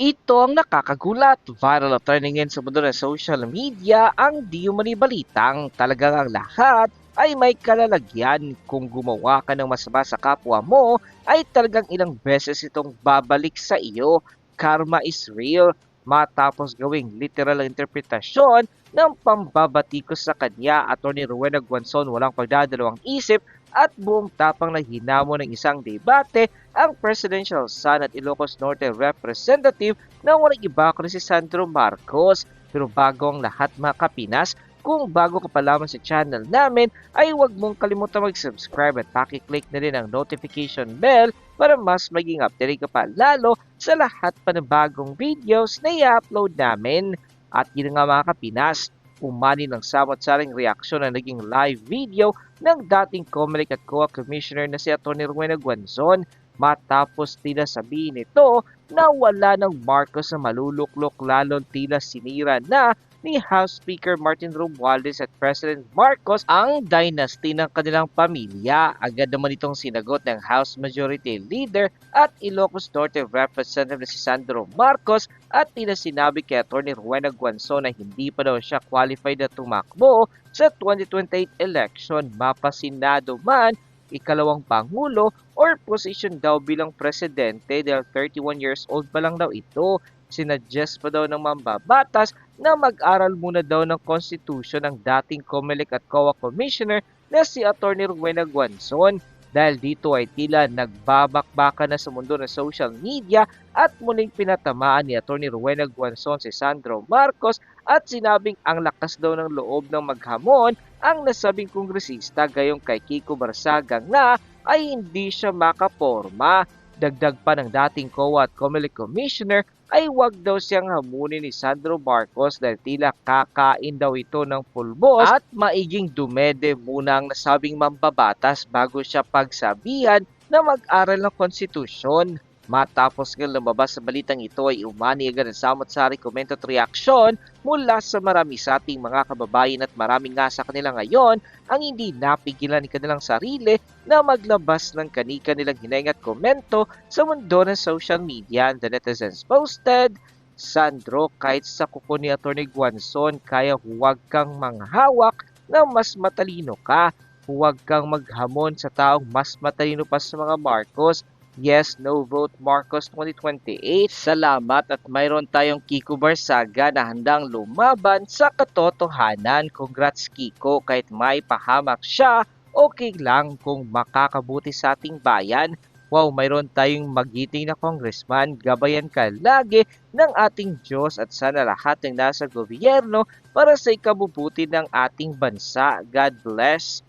Ito ang nakakagulat. Viral trending sa mundo social media ang di umani balitang talagang ang lahat ay may kalalagyan. Kung gumawa ka ng masama sa kapwa mo, ay talagang ilang beses itong babalik sa iyo. Karma is real. Matapos gawing literal ang interpretasyon ng pambabatikos sa kanya, Atty. Rowena Guanzon walang pagdadalawang isip at buong tapang na hinamo ng isang debate ang presidential son at Ilocos Norte representative na walang iba kundi si Sandro Marcos. Pero bago ang lahat mga kapinas, kung bago ka pa lamang sa channel namin, ay huwag mong kalimutan mag-subscribe at pakiclick na rin ang notification bell para mas maging updated ka pa lalo sa lahat pa ng bagong videos na i-upload namin. At yun nga mga kapinas, umani ng samot-saring reaksyon na naging live video ng dating COMELEC at COA Commissioner na si Atty. Rowena Guanzon matapos tila sabihin nito na wala ng Marcos na maluluklok lalong tila sinira na ni House Speaker Martin Romualdez at President Marcos ang dynasty ng kanilang pamilya. Agad naman itong sinagot ng House Majority Leader at Ilocos Norte Representative si Sandro Marcos at tila sinabi kay Atty. Rowena Guanzon na hindi pa daw siya qualified na tumakbo sa 2028 election mapasinado man ikalawang pangulo or position daw bilang presidente dahil 31 years old pa lang daw ito. Sinuggest pa daw ng mambabatas na mag-aral muna daw ng Constitution ng dating COMELEC at COA Commissioner na si Atty. Rowena Guanzon dahil dito ay tila nagbabakbaka na sa mundo ng social media at muling pinatamaan ni Atty. Rowena Guanzon si Sandro Marcos at sinabing ang lakas daw ng loob ng maghamon ang nasabing kongresista gayong kay Kiko Barsagang na ay hindi siya makaporma. Dagdag pa ng dating COA at COMELEC Commissioner ay wag daw siyang hamunin ni Sandro Marcos dahil tila kakain daw ito ng pulbos at maiging dumede muna ang nasabing mambabatas bago siya pagsabihan na mag-aral ng konstitusyon. Matapos nga lumabas sa balitang ito ay umani agad ang samot-sari komento at reaksyon mula sa marami sa ating mga kababayan at marami nga sa kanila ngayon ang hindi napigilan ni kanilang sarili na maglabas ng kanika nilang hineng at komento sa mundo ng social media. The netizens posted, Sandro, kahit sa kuko ni Atty. Guanzon, kaya huwag kang manghawak na mas matalino ka. Huwag kang maghamon sa taong mas matalino pa sa mga Marcos. Yes, no vote Marcos 2028. Salamat at mayroon tayong Kiko Barsaga na handang lumaban sa katotohanan. Congrats Kiko kahit may pahamak siya, okay lang kung makakabuti sa ating bayan. Wow, mayroon tayong magiting na congressman. Gabayan ka lagi ng ating Diyos at sana lahat ng nasa gobyerno para sa ikabubuti ng ating bansa. God bless.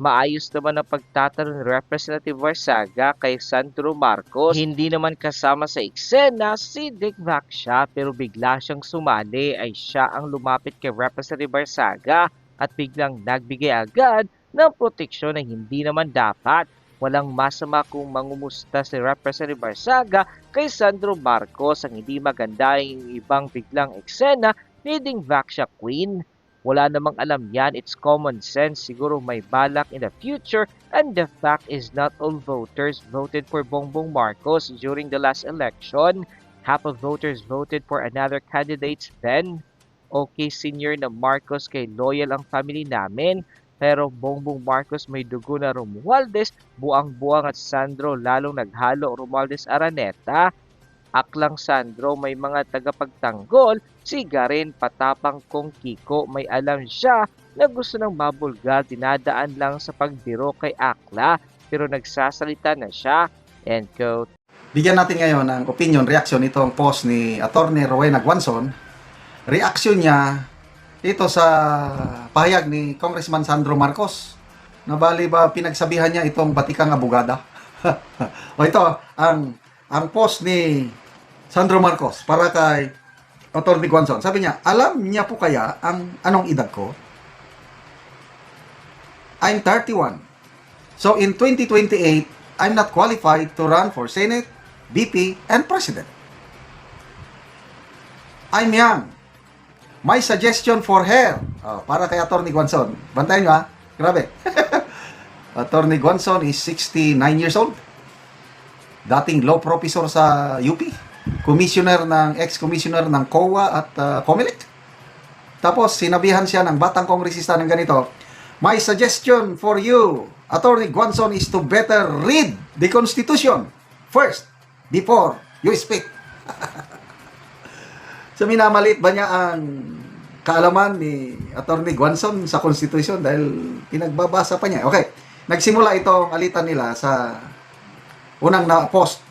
Maayos naman ang pagtatanong ni Representative Varsaga kay Sandro Marcos. Hindi naman kasama sa eksena si Dick Vaksha pero bigla siyang sumali ay siya ang lumapit kay Representative Varsaga at biglang nagbigay agad ng proteksyon na hindi naman dapat. Walang masama kung mangumusta si Representative Barsaga kay Sandro Marcos ang hindi maganda ibang biglang eksena ni Ding Vaksha Queen. Wala namang alam yan, it's common sense. Siguro may balak in the future and the fact is not all voters voted for Bongbong Marcos during the last election. Half of voters voted for another candidate then. Okay, senior na Marcos kay loyal ang family namin. Pero Bongbong Marcos may dugo na Romualdez, buang-buang at Sandro lalong naghalo Romualdez Araneta. Aklang Sandro may mga tagapagtanggol, si Garin patapang kong Kiko may alam siya na gusto ng mabulgal dinadaan lang sa pagbiro kay Akla pero nagsasalita na siya. End quote. Bigyan natin ngayon ng opinion, reaction itong post ni Attorney Rowena Guanzon. Reaction niya dito sa pahayag ni Congressman Sandro Marcos. Na bali ba pinagsabihan niya itong batikang abogada? o ito, ang ang post ni Sandro Marcos para kay Attorney Guanzon. Sabi niya, alam niya po kaya ang anong edad ko? I'm 31. So in 2028, I'm not qualified to run for Senate, VP, and President. I'm young. My suggestion for her, oh, para kay Attorney Guanzon. Bantayan nyo ha. Grabe. Attorney Guanzon is 69 years old. Dating law professor sa UP. Commissioner ng ex-commissioner ng COA at uh, COMELEC. Tapos sinabihan siya ng batang kongresista ng ganito, My suggestion for you, Attorney Guanzon, is to better read the Constitution first before you speak. so minamalit ba niya ang kaalaman ni Attorney Guanzon sa Constitution dahil pinagbabasa pa niya. Okay, nagsimula itong alitan nila sa unang na post.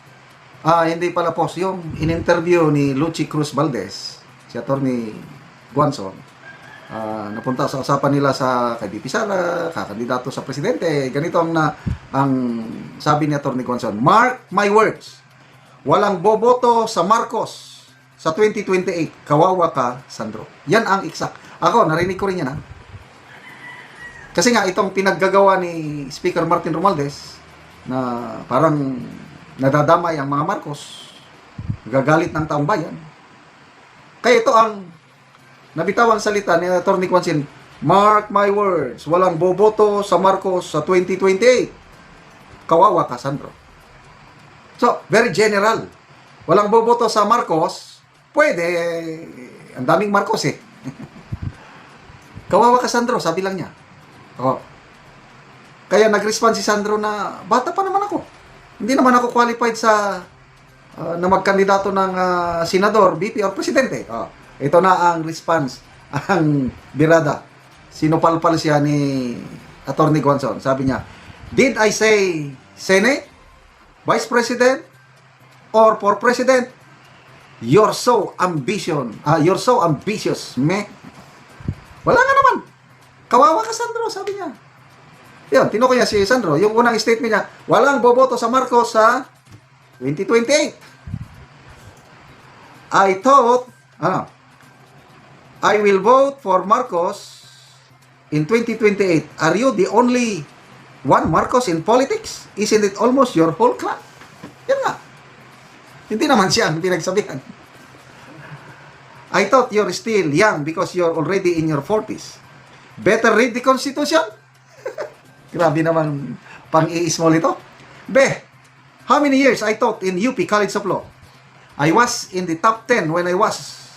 Ah, hindi pala post yung in-interview ni Lucy Cruz Valdez, si Attorney Guanzon. Ah, napunta sa usapan nila sa kay BP Sara, kakandidato sa presidente. Ganito ang na ang sabi ni Attorney Guanzon. Mark my words. Walang boboto sa Marcos sa 2028. Kawawa ka, Sandro. Yan ang exact. Ako, narinig ko rin yan, ha? Kasi nga, itong pinaggagawa ni Speaker Martin Romualdez, na parang nadadamay ang mga Marcos, gagalit ng taong bayan. Kaya ito ang nabitawang salita ni Atty. Kwansin, Mark my words, walang boboto sa Marcos sa 2028. Kawawa ka, Sandro. So, very general. Walang boboto sa Marcos, pwede. Ang daming Marcos eh. Kawawa ka, Sandro, sabi lang niya. Oo. Kaya nag-respond si Sandro na, bata pa naman. Hindi naman ako qualified sa ah, na magkandidato ng ah, senador, VP or presidente. Oh, ito na ang response, ang birada. Sinupalpal siya ni Attorney Gonzon. Sabi niya, Did I say Senate, Vice President, or for President? You're so ambition. Ah, you're so ambitious, me. Wala nga naman. Kawawa ka, Sandro, sabi niya. Yun, tinukoy niya si Sandro. Yung unang statement niya, walang boboto sa Marcos sa 2028. I thought, ano, I will vote for Marcos in 2028. Are you the only one Marcos in politics? Isn't it almost your whole clan? Yan nga. Hindi naman siya ang pinagsabihan. I thought you're still young because you're already in your 40s. Better read the Constitution? Grabe naman pang-i-small ito. Be, how many years I taught in UP College of Law? I was in the top 10 when I was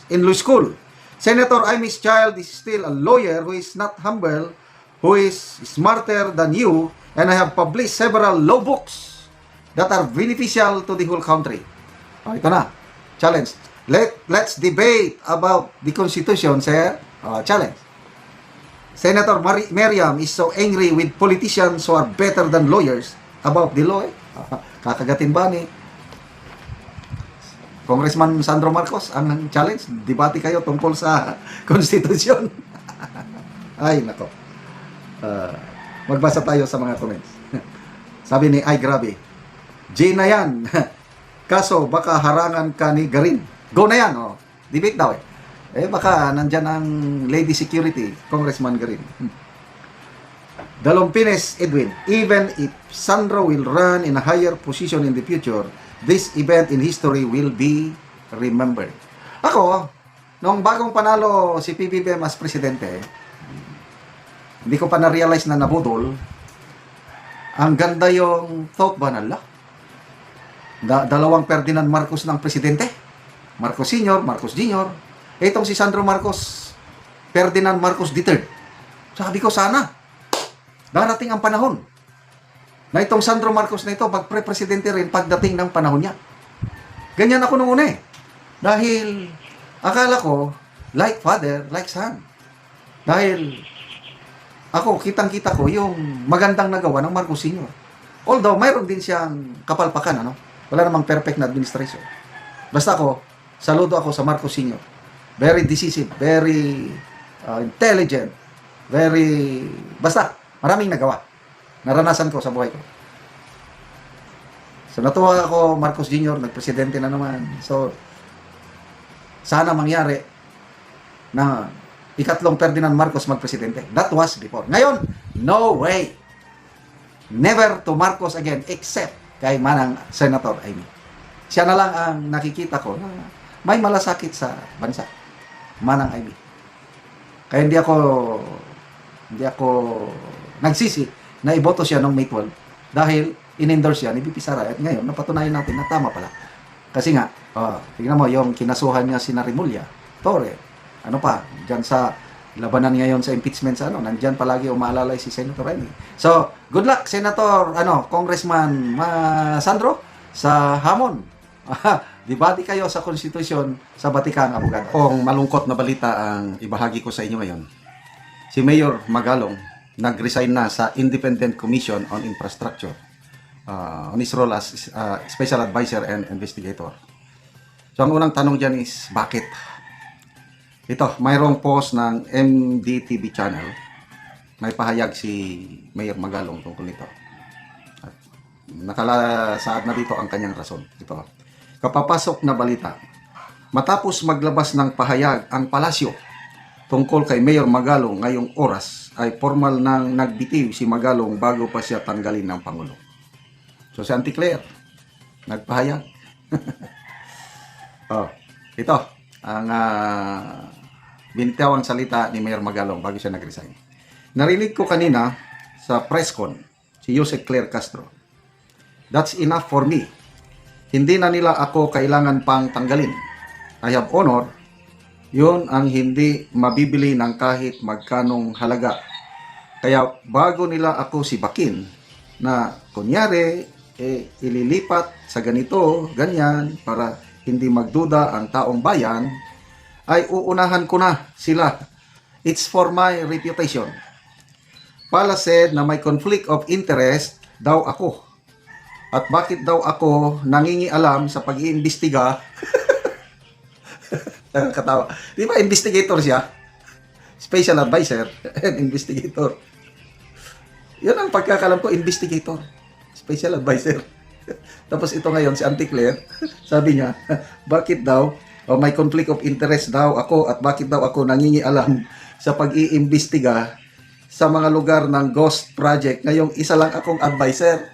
in law school. Senator Imis Child is still a lawyer who is not humble, who is smarter than you, and I have published several law books that are beneficial to the whole country. Oh, ito na. Challenge. Let, let's debate about the Constitution, sir. Oh, challenge. Senator Mari- Miriam is so angry with politicians who are better than lawyers about the law. Eh. Kakagatin ba ni Congressman Sandro Marcos ang challenge? Debate kayo tungkol sa Constitution. ay, nako. Ah, magbasa tayo sa mga comments. Sabi ni, ay grabe. J na yan. Kaso, baka harangan ka ni Garin. Go na yan, oh. Debate daw eh. Eh, baka nandyan ang lady security, Congressman Garin. Hmm. Dalompines Edwin, even if Sandro will run in a higher position in the future, this event in history will be remembered. Ako, nung bagong panalo si PBBM as presidente, hindi ko pa na-realize na nabudol, ang ganda yung thought ba nala? Da- dalawang Ferdinand Marcos ng presidente. Marcos Sr., Marcos Jr. Itong si Sandro Marcos, Ferdinand Marcos III. Sabi ko sana, darating ang panahon na itong Sandro Marcos na ito, magpre-presidente rin pagdating ng panahon niya. Ganyan ako nung una eh. Dahil, akala ko, like father, like son. Dahil, ako, kitang-kita ko yung magandang nagawa ng Marcos Sr. Although, mayroon din siyang kapalpakan, ano? Wala namang perfect na administration. Basta ako, saludo ako sa Marcos Sr. Very decisive, very uh, intelligent, very... Basta, maraming nagawa. Naranasan ko sa buhay ko. So, natuwa ako, Marcos Jr., nagpresidente na naman. So, sana mangyari na ikatlong Ferdinand Marcos magpresidente. That was before. Ngayon, no way. Never to Marcos again except kay Manang Senator Amy. Siya na lang ang nakikita ko na may malasakit sa bansa. Manang Amy. Kaya hindi ako hindi ako nagsisi na iboto siya noong May 12 dahil in-endorse siya ni BP Sara at ngayon napatunayan natin na tama pala. Kasi nga, oh, tingnan mo, yung kinasuhan niya si Narimulya, Torre, ano pa, dyan sa labanan ngayon sa impeachment sa ano, nandyan palagi umaalalay si Senator Remy. So, good luck, Senator, ano, Congressman Ma Sandro, sa hamon. Di ba di kayo sa konstitusyon sa Batikan, abogado? Kung malungkot na balita ang ibahagi ko sa inyo ngayon. Si Mayor Magalong nag-resign na sa Independent Commission on Infrastructure uh, on his role as uh, Special Advisor and Investigator. So, ang unang tanong dyan is, bakit? Ito, mayroong post ng MDTV channel. May pahayag si Mayor Magalong tungkol nito. At nakalasaad na dito ang kanyang rason. Ito. Kapapasok na balita. Matapos maglabas ng pahayag ang palasyo tungkol kay Mayor Magalong ngayong oras ay formal nang nagbitiw si Magalong bago pa siya tanggalin ng Pangulo. So si Auntie Claire, nagpahayag. oh, ito ang uh, binitawang salita ni Mayor Magalong bago siya nag-resign. Narinig ko kanina sa press con si Jose Claire Castro. That's enough for me. Hindi na nila ako kailangan pang tanggalin. I have honor. Yun ang hindi mabibili ng kahit magkanong halaga. Kaya bago nila ako si Bakin na kunyari eh, ililipat sa ganito, ganyan, para hindi magduda ang taong bayan, ay uunahan ko na sila. It's for my reputation. Pala said na may conflict of interest daw ako. At bakit daw ako nangingialam sa pag-iimbestiga? Nakakatawa. Di ba investigator siya? Special advisor and investigator. Yun ang pagkakalam ko, investigator. Special advisor. Tapos ito ngayon, si Auntie Claire, sabi niya, bakit daw, o may conflict of interest daw ako at bakit daw ako nangingialam sa pag-iimbestiga sa mga lugar ng ghost project. Ngayong isa lang akong advisor.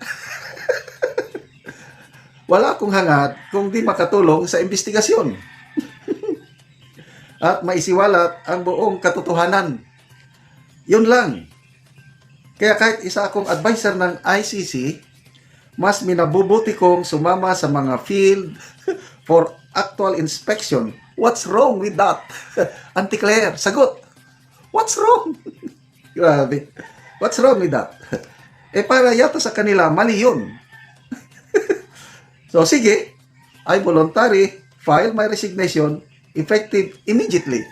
Wala akong hangat kung di makatulong sa investigasyon. at maisiwalat ang buong katotohanan. Yun lang. Kaya kahit isa akong advisor ng ICC, mas minabubuti kong sumama sa mga field for actual inspection. What's wrong with that? Auntie Claire, sagot. What's wrong? Grabe. What's wrong with that? Eh para yata sa kanila, mali yun. So sige, I voluntary file my resignation effective immediately.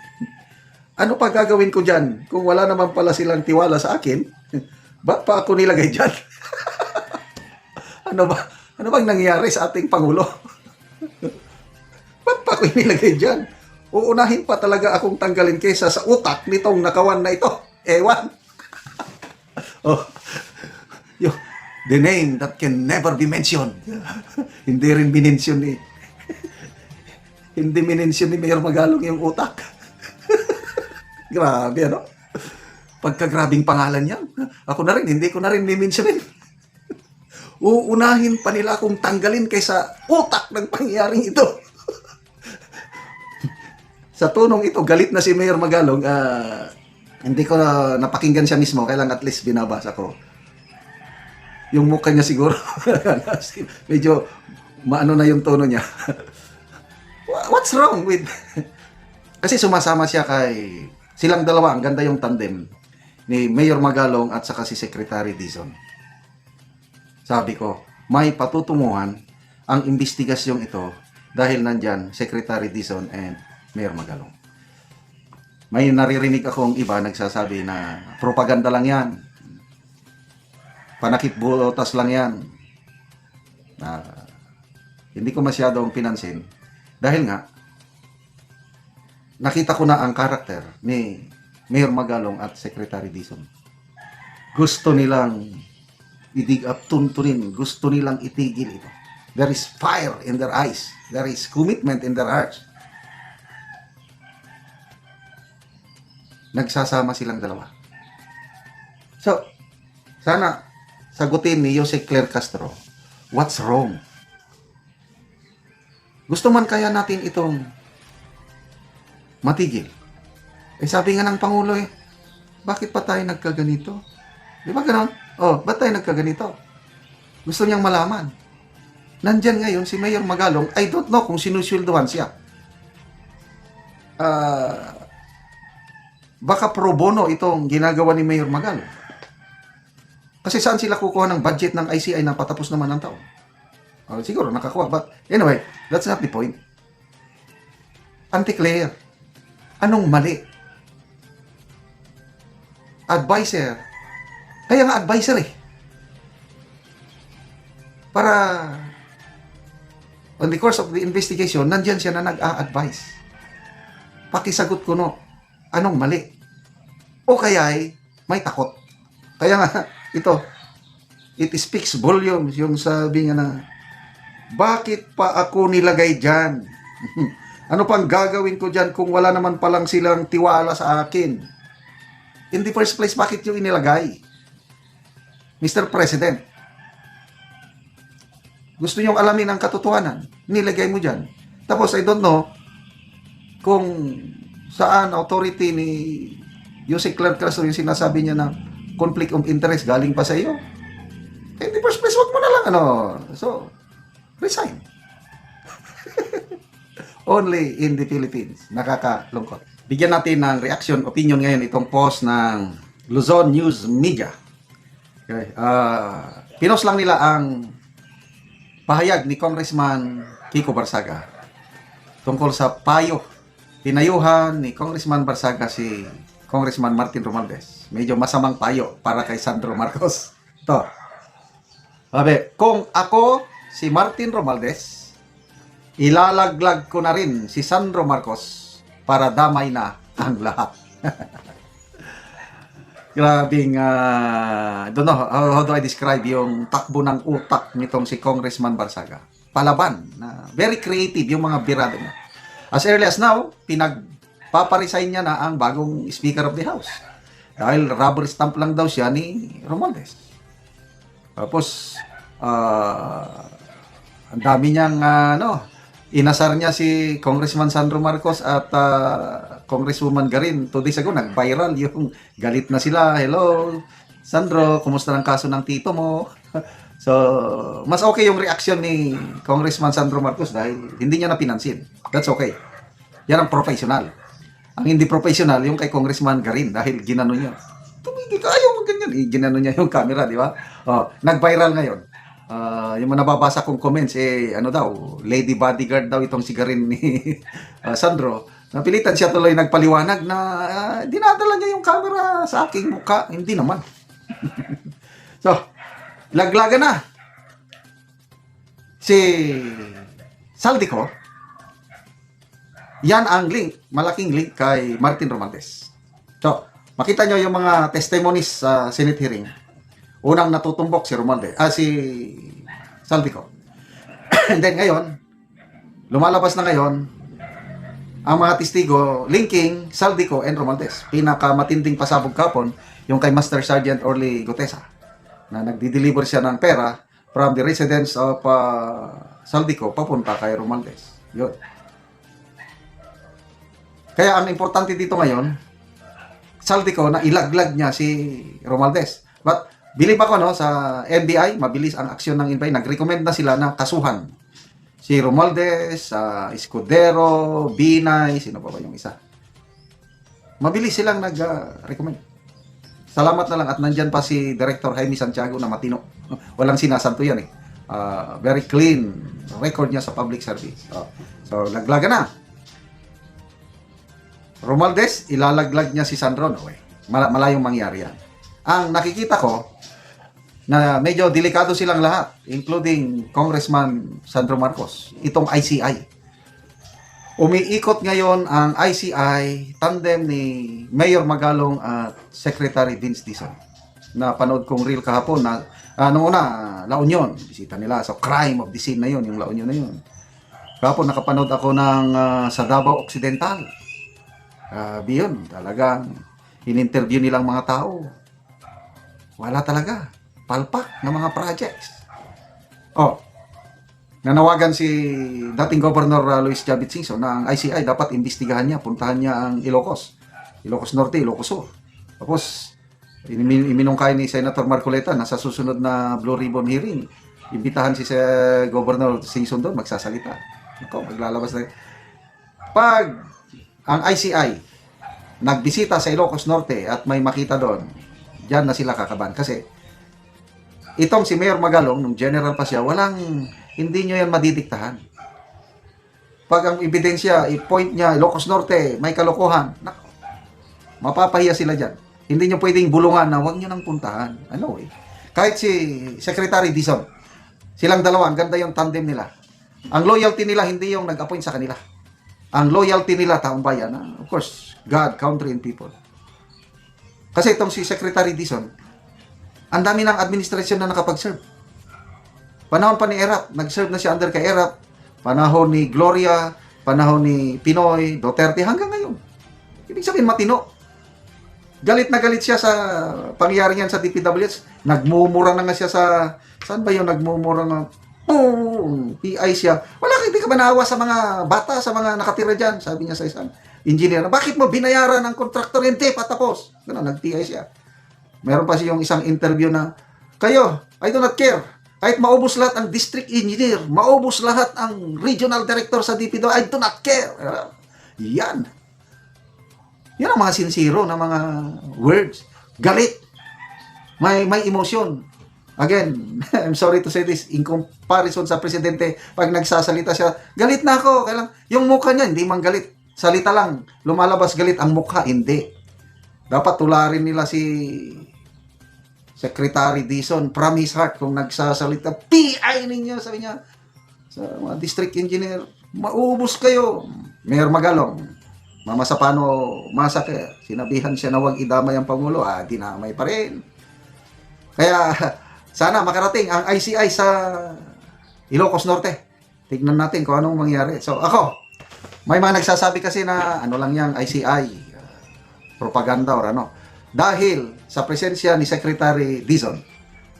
Ano pa gagawin ko dyan kung wala naman pala silang tiwala sa akin? Ba't pa ako nilagay dyan? ano ba? Ano bang nangyayari sa ating Pangulo? Ba't pa ako inilagay dyan? Uunahin pa talaga akong tanggalin kesa sa utak nitong nakawan na ito. Ewan. oh, the name that can never be mentioned. Hindi rin minensyon ni hindi minensyon ni Mayor Magalong yung utak. Grabe, ano? Pagkagrabing pangalan yan. Ako na rin, hindi ko na rin mimensionin. Uunahin pa nila akong tanggalin kaysa utak ng pangyayaring ito. Sa tunong ito, galit na si Mayor Magalong. ah, hindi ko na napakinggan siya mismo, kailang at least binabasa ko. Yung mukha niya siguro, medyo maano na yung tono niya. Wha- What's wrong with... Kasi sumasama siya kay... Silang dalawa, ang ganda yung tandem ni Mayor Magalong at saka si Secretary Dizon. Sabi ko, may patutunguhan ang investigasyong ito dahil nandyan Secretary Dizon and Mayor Magalong. May naririnig akong iba nagsasabi na propaganda lang yan. Panakip bulotas lang yan. Na hindi ko masyadong pinansin dahil nga nakita ko na ang karakter ni Mayor Magalong at Secretary Dizon. Gusto nilang idig up tuntunin, gusto nilang itigil ito. There is fire in their eyes. There is commitment in their hearts. Nagsasama silang dalawa. So, sana sagutin ni Jose Claire Castro, what's wrong? Gusto man kaya natin itong matigil? Eh sabi nga ng Pangulo eh, bakit pa tayo nagkaganito? Di ba ganon? Oh, ba't tayo nagkaganito? Gusto niyang malaman. nandyan ngayon si Mayor Magalong, I don't know kung sinusweldohan siya. Ah, baka pro bono itong ginagawa ni Mayor Magalong. Kasi saan sila kukuha ng budget ng ICI na patapos naman ng taon? Oh, siguro nakakuha. But anyway, that's not the point. Auntie Claire, anong mali? Advisor. Kaya nga advisor eh. Para on the course of the investigation, nandyan siya na nag-a-advise. Pakisagot ko no, anong mali? O kaya ay may takot. Kaya nga, ito, it speaks volumes yung sabi nga na, bakit pa ako nilagay dyan? ano pang gagawin ko dyan kung wala naman palang silang tiwala sa akin? In the first place, bakit yung inilagay? Mr. President, gusto niyong alamin ang katotohanan, nilagay mo dyan. Tapos, I don't know kung saan authority ni Jose Clark Castro yung sinasabi niya na conflict of interest galing pa sa iyo. In the first place, wag mo na lang, ano, so, resign. Only in the Philippines. Nakakalungkot. Bigyan natin ng reaction, opinion ngayon itong post ng Luzon News Media. Okay. ah pinost lang nila ang pahayag ni Congressman Kiko Barsaga tungkol sa payo, pinayuhan ni Congressman Barsaga si Congressman Martin Romualdez. Medyo masamang payo para kay Sandro Marcos. Ito. Sabi, kung ako si Martin Romualdez, ilalaglag ko na rin si Sandro Marcos para damay na ang lahat. Grabing, uh, don't know, how, how do I describe yung takbo ng utak nitong si Congressman Barsaga. Palaban, na very creative yung mga birado niya. As early as now, pinagpaparesign niya na ang bagong Speaker of the House. Dahil rubber stamp lang daw siya ni Romualdez. Tapos, ah, ang dami niyang, ah, ano, inasar niya si Congressman Sandro Marcos at ah, Congresswoman Garin. Two days ago, nag-viral yung galit na sila. Hello, Sandro, kumusta ang kaso ng tito mo? so, mas okay yung reaction ni Congressman Sandro Marcos dahil hindi niya na pinansin. That's okay. Yan ang professional. Ang hindi professional, yung kay Congressman Garin dahil ginano niya. Tumigil ka, ayaw mo ganyan. Eh, ginano niya yung camera, di ba? Oh, nag-viral ngayon. Ah, yung mga nababasa kong comments, eh, ano daw, lady bodyguard daw itong si Garin ni ah, Sandro. Napilitan siya tuloy nagpaliwanag na ah, dinadala niya yung camera sa aking mukha. Hindi naman. so, laglagan na. Si Saldico, yan ang link, malaking link kay Martin Romantes. So, makita nyo yung mga testimonies sa Senate hearing. Unang natutumbok si Romualdez, ah, si Saldico. And then ngayon, lumalabas na ngayon, ang mga testigo linking Saldico and Romualdez. Pinakamatinding pasabog kapon, yung kay Master Sergeant Orly Gotesa, na nagdi-deliver siya ng pera from the residence of uh, Saldico papunta kay Romualdez. Yun. Kaya ang importante dito ngayon, Saldico na ilaglag niya si Romualdez. But believe ako no sa NBI, mabilis ang aksyon ng NBI. Nag-recommend na sila na kasuhan si Romualdez, uh, Escudero, Binay, sino pa ba yung isa? Mabilis silang nag-recommend. Salamat na lang at nandyan pa si Director Jaime Santiago na matino. Walang sinasanto yan eh. Ah, very clean record niya sa public service. Oh. So, laglaga na. Romualdez, ilalaglag niya si Sandro. No, eh. Mal- malayong mangyari yan. Ang nakikita ko, na medyo delikado silang lahat, including Congressman Sandro Marcos, itong ICI. Umiikot ngayon ang ICI tandem ni Mayor Magalong at Secretary Vince Dizon. Na panood kong reel kahapon na uh, nung una, La Union, bisita nila. So crime of the scene na yun, yung La Union na yun. Kahapon nakapanood ako ng ah, sa Davao Occidental. Grabe yun, talagang in-interview nilang mga tao. Wala talaga. Palpak ng mga projects. Oh, nanawagan si dating Governor uh, Luis Javit Singson na ang ICI dapat imbestigahan niya, puntahan niya ang Ilocos. Ilocos Norte, Ilocos Sur. Tapos, imin- iminungkay ni Senator Marcoleta na sa susunod na Blue Ribbon hearing, imbitahan si Governor Singson doon, magsasalita. Ako, maglalabas na. Pag ang ICI nagbisita sa Ilocos Norte at may makita doon, diyan na sila kakaban. Kasi itong si Mayor Magalong, nung general pa siya, walang, hindi nyo yan madidiktahan. Pag ang ebidensya, i-point niya, Ilocos Norte, may kalokohan, mapapahiya sila dyan. Hindi nyo pwedeng bulungan na huwag nyo nang puntahan. Ano eh. Kahit si Secretary Dizon, silang dalawa, ang ganda yung tandem nila. Ang loyalty nila, hindi yung nag-appoint sa kanila. Ang loyalty nila, taong bayan, ah, of course, God, country, and people. Kasi itong si Secretary Dizon, ang dami ng administrasyon na nakapag-serve. Panahon pa ni Erap, nag-serve na siya under kay Erap. Panahon ni Gloria, panahon ni Pinoy, Duterte, hanggang ngayon. Ibig sabihin, matino. Galit na galit siya sa pangyayari niyan sa DPWH. Nagmumura na nga siya sa... Saan ba yung nagmumura na... Oh, PI siya. Wala, hindi ka ba naawa sa mga bata, sa mga nakatira dyan? Sabi niya sa isang engineer. Bakit mo binayaran ng kontraktor? Hindi, patapos. Ganun, nag-TI siya. Meron pa siyang isang interview na, kayo, I do not care. Kahit maubos lahat ang district engineer, maubos lahat ang regional director sa DPW, I do not care. Yan. Yan ang mga sincero na mga words. Galit. May may emotion. Again, I'm sorry to say this, in comparison sa presidente, pag nagsasalita siya, galit na ako. Kailang, yung mukha niya, hindi man galit. Salita lang, lumalabas galit ang mukha, hindi. Dapat tularin nila si Secretary Dizon from his heart kung nagsasalita. PI ninyo, sabi niya. Sa mga district engineer, maubos kayo. Mayor Magalong, Mama Sapano, masake. Sinabihan siya na huwag idamay ang Pangulo. Ah, dinamay pa rin. Kaya, sana makarating ang ICI sa Ilocos Norte. Tignan natin kung anong mangyari. So, ako, may mga nagsasabi kasi na ano lang yang ICI, uh, propaganda or ano. Dahil sa presensya ni Secretary Dizon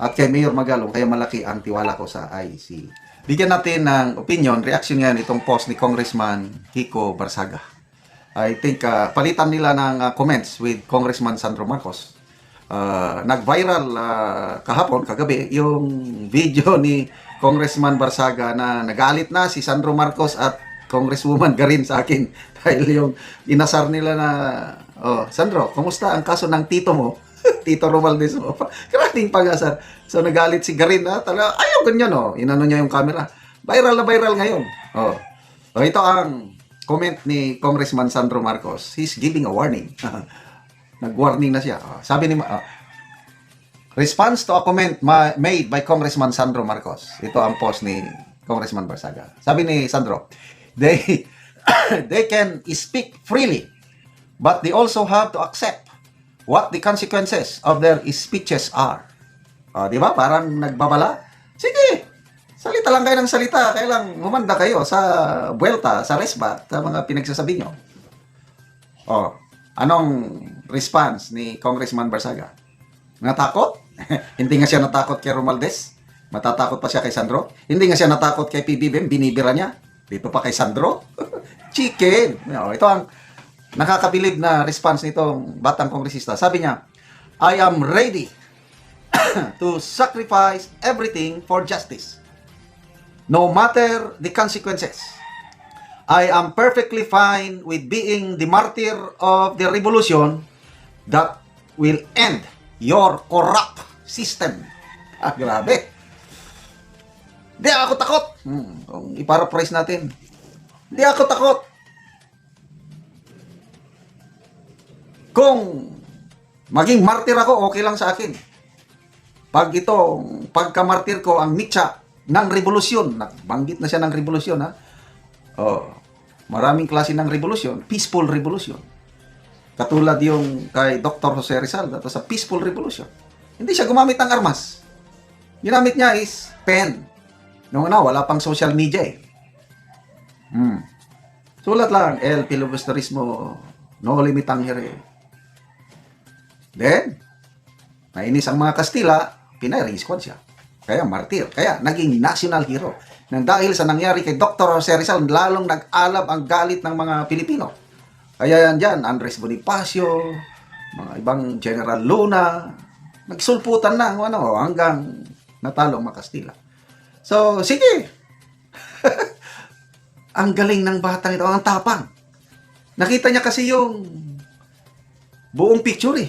at kay Mayor Magalong, kaya malaki ang tiwala ko sa IC. Bigyan natin ng opinion, reaction ngayon itong post ni Congressman Kiko Barsaga. I think uh, palitan nila ng uh, comments with Congressman Sandro Marcos. Uh, nag-viral uh, kahapon, kagabi, yung video ni Congressman Barsaga na nagalit na si Sandro Marcos at Congresswoman Garin sa akin dahil yung inasar nila na oh, Sandro, kumusta ang kaso ng tito mo? tito Romualdez mo. Grating pag-asar. So nagalit si Garin na talaga ayaw ganyan oh. Inano niya yung camera. Viral na viral ngayon. Oh. So ito ang comment ni Congressman Sandro Marcos. He's giving a warning. Nag-warning na siya. Oh, sabi ni oh, Response to a comment ma- made by Congressman Sandro Marcos. Ito ang post ni Congressman Barsaga. Sabi ni Sandro, they they can speak freely, but they also have to accept what the consequences of their speeches are. O, di ba? Parang nagbabala. Sige, salita lang kayo ng salita. Kailang humanda kayo sa buwelta, sa resba, sa mga pinagsasabi nyo. O, anong response ni Congressman Barsaga? Natakot? Hindi nga siya natakot kay Romualdez. Matatakot pa siya kay Sandro. Hindi nga siya natakot kay PBBM. Binibira niya. Dito pa kay Sandro. Chicken. No, ito ang nakakabilib na response nitong batang kongresista. Sabi niya, I am ready to sacrifice everything for justice. No matter the consequences. I am perfectly fine with being the martyr of the revolution that will end your corrupt system. Ah, grabe. Di ako takot. Hmm, kung iparaphrase natin. Di ako takot. Kung maging martir ako, okay lang sa akin. Pag ito, pagka-martir ko ang mitya ng revolusyon, banggit na siya ng revolusyon, ha? Oh, maraming klase ng revolusyon, peaceful revolution. Katulad yung kay Dr. Jose Rizal, dato sa peaceful revolution. Hindi siya gumamit ng armas. Ginamit niya is pen. Noong una, wala pang social media eh. Hmm. Sulat lang, el filibusterismo, no limitang here. Then, nainis ang mga Kastila, pinay-resquad siya. Kaya martir. Kaya naging national hero. Nang dahil sa nangyari kay Dr. Jose Rizal, lalong nag-alab ang galit ng mga Pilipino. Kaya yan dyan, Andres Bonifacio, mga ibang General Luna, nagsulputan na ano, hanggang natalo ang mga Kastila. So, sige. ang galing ng batang ito, ang tapang. Nakita niya kasi yung buong picture eh.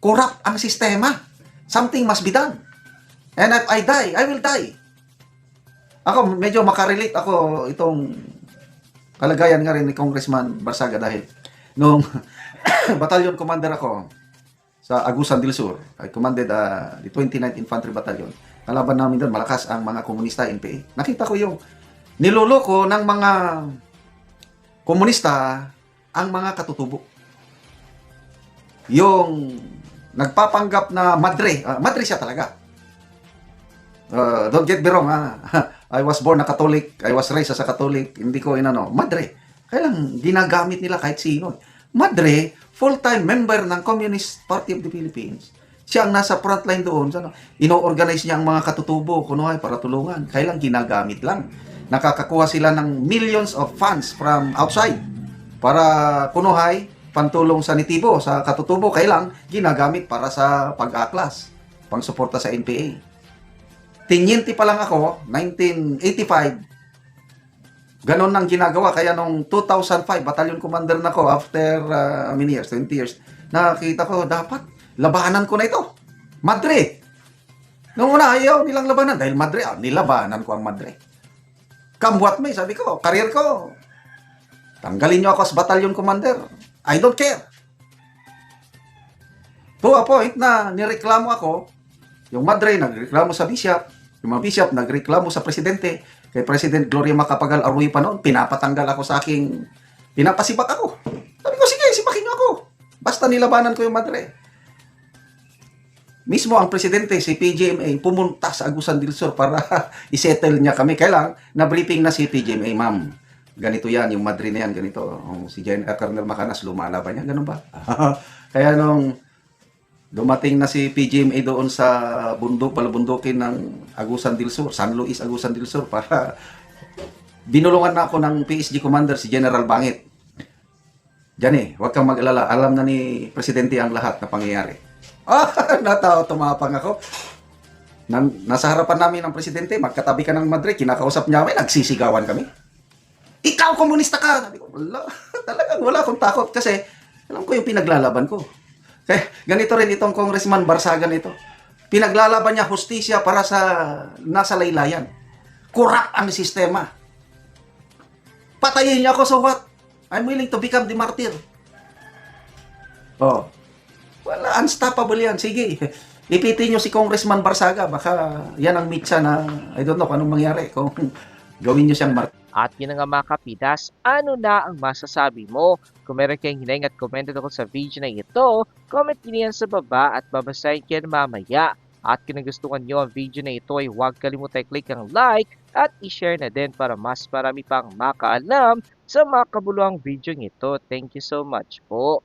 Corrupt ang sistema. Something must be done. And if I die, I will die. Ako, medyo makarelate ako itong kalagayan nga rin ni Congressman Barsaga dahil nung battalion commander ako sa Agusan del Sur, I commanded uh, the 29th Infantry Battalion. Kalaban namin doon, malakas ang mga komunista NPA. Nakita ko yung niloloko ng mga komunista ang mga katutubo. Yung nagpapanggap na madre, ah, madre siya talaga. Uh, don't get me wrong, ha? I was born a Catholic, I was raised as a Catholic, hindi ko inano, madre. Kaya lang, ginagamit nila kahit sino. Madre, full-time member ng Communist Party of the Philippines. Siya ang nasa frontline doon. Ano, ino-organize niya ang mga katutubo, kunuhay, para tulungan. Kaya lang, ginagamit lang. Nakakakuha sila ng millions of funds from outside para kunuhay, pantulong sanitibo sa katutubo. Kaya lang, ginagamit para sa pag-aklas, pangsuporta sa NPA. Tinyenti pa lang ako, 1985, ganon ang ginagawa. Kaya nung 2005, battalion commander na ako after uh, many years, 20 years, nakita ko, dapat, labanan ko na ito. Madre. Nung una, ayaw nilang labanan. Dahil Madre, ah, nilabanan ko ang Madre. Come what may, sabi ko, karir ko. Tanggalin niyo ako as battalion commander. I don't care. To a point na nireklamo ako, yung Madre nagreklamo sa bishop, yung mga bishop nagreklamo sa presidente, kay President Gloria Macapagal Arroyo pa noon, pinapatanggal ako sa aking, pinapasibak ako. Sabi ko, sige, sibakin ako. Basta nilabanan ko yung Madre. Mismo ang presidente, si PGMA, pumunta sa Agusan del Sur para isettle niya kami. Kailang, na-briefing na si PGMA, ma'am. Ganito yan, yung Madre na yan, ganito. Oh, si General Colonel Macanas, lumalaban yan, ganun ba? Kaya nung dumating na si PGMA doon sa bundok, palabundukin ng Agusan del Sur, San Luis, Agusan del Sur, para binulungan na ako ng PSG commander, si General Bangit. Diyan eh, huwag kang mag-alala. Alam na ni Presidente ang lahat na pangyayari. Ah, natawa, tumapang ako. Nan, nasa harapan namin ng Presidente, magkatabi ka ng Madrid, kinakausap niya kami, nagsisigawan kami. Ikaw, komunista ka! Sabi ko, wala, talagang wala akong takot kasi alam ko yung pinaglalaban ko. Kaya ganito rin itong Congressman Barsagan ito. Pinaglalaban niya hustisya para sa nasa laylayan. Corrupt ang sistema. Patayin niya ako, so what? I'm willing to become the martyr. Oh. Wala, unstoppable yan. Sige. Ipitin niyo si Congressman Barsaga. Baka yan ang mitsa na, I don't know anong mangyari kung gawin niyo siyang martyr. At yun nga mga kapitas, ano na ang masasabi mo? Kung meron kayong hinaing at comment ako sa video na ito, comment nyo yan sa baba at babasahin ko mamaya. At kung nagustuhan nyo ang video na ito ay huwag kalimutan i-click ang like at i-share na din para mas marami pang makaalam sa mga kabuluhang video ito. Thank you so much po.